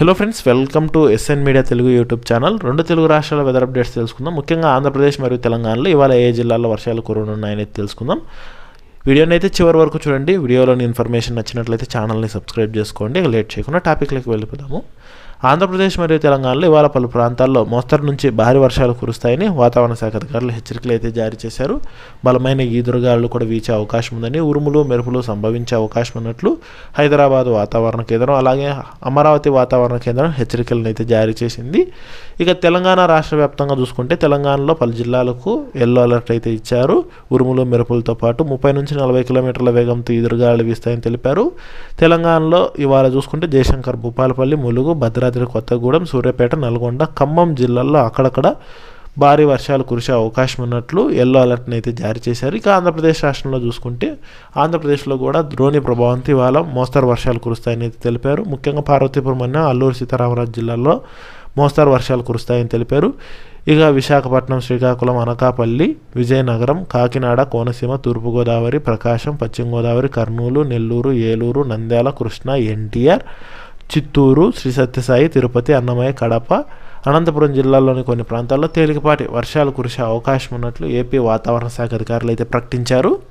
Hello friends welcome to SN media Telugu YouTube channel రెండు తెలుగు రాష్ట్రాల weather updates తెలుసుకుందాం. ముఖ్యంగా ఆంధ్రప్రదేశ్ మరియు తెలంగాణలో ఇవాళ ఏ జిల్లాల్లో వర్షాలు కురనున్నాయని తెలుసుకుందాం. వీడియోని అయితే చివరి వరకు చూడండి. వీడియోలోని ఇన్ఫర్మేషన్ నచ్చినట్లయితే ఛానల్ని సబ్స్క్రైబ్ చేసుకోండి. లేట్ చేయకుండా టాపిక్లోకి వెళ్ళిపోదాము. ఆంధ్రప్రదేశ్ మరియు తెలంగాణలో ఇవాళ పలు ప్రాంతాల్లో మోస్తరు నుంచి భారీ వర్షాలు కురుస్తాయని వాతావరణ శాఖ అధికారులు హెచ్చరికలు అయితే జారీ చేశారు. బలమైన ఈదురుగాలు కూడా వీచే అవకాశం ఉందని ఉరుములు మెరుపులు సంభవించే అవకాశం ఉన్నట్లు హైదరాబాద్ వాతావరణ కేంద్రం అలాగే అమరావతి వాతావరణ కేంద్రం హెచ్చరికలను అయితే జారీ చేసింది. ఇక తెలంగాణ రాష్ట్ర వ్యాప్తంగా చూసుకుంటే తెలంగాణలో పలు జిల్లాలకు ఎల్లో అలర్ట్ అయితే ఇచ్చారు. ఉరుములు మెరుపులతో పాటు ముప్పై నుంచి నలభై కిలోమీటర్ల వేగంతో ఈదురుగాలు వీస్తాయని తెలిపారు. తెలంగాణలో ఇవాళ చూసుకుంటే జయశంకర్ భూపాలపల్లి ములుగు భద్రాద్రి కొత్తగూడెం సూర్యాపేట నల్గొండ ఖమ్మం జిల్లాల్లో అక్కడక్కడ భారీ వర్షాలు కురిసే అవకాశం ఉన్నట్లు ఎల్లో అలర్ట్ని అయితే జారీ చేశారు. ఇక ఆంధ్రప్రదేశ్ రాష్ట్రంలో చూసుకుంటే ఆంధ్రప్రదేశ్లో కూడా ద్రోణి ప్రభావంతో ఇవాళ మోస్తరు వర్షాలు కురుస్తాయని అయితే తెలిపారు. ముఖ్యంగా పార్వతీపురం అన్న అల్లూరు సీతారామరాజు జిల్లాలో మోస్తరు వర్షాలు కురుస్తాయని తెలిపారు. ఇక విశాఖపట్నం శ్రీకాకుళం అనకాపల్లి విజయనగరం కాకినాడ కోనసీమ తూర్పుగోదావరి ప్రకాశం పశ్చిమ గోదావరి కర్నూలు నెల్లూరు ఏలూరు నంద్యాల కృష్ణా ఎన్టీఆర్ చిత్తూరు శ్రీ సత్యసాయి తిరుపతి అన్నమయ్య కడప అనంతపురం జిల్లాలోని కొన్ని ప్రాంతాల్లో తేలికపాటి వర్షాలు కురిసే అవకాశం ఉన్నట్లు ఏపీ వాతావరణ శాఖ అధికారులు అయితే ప్రకటించారు.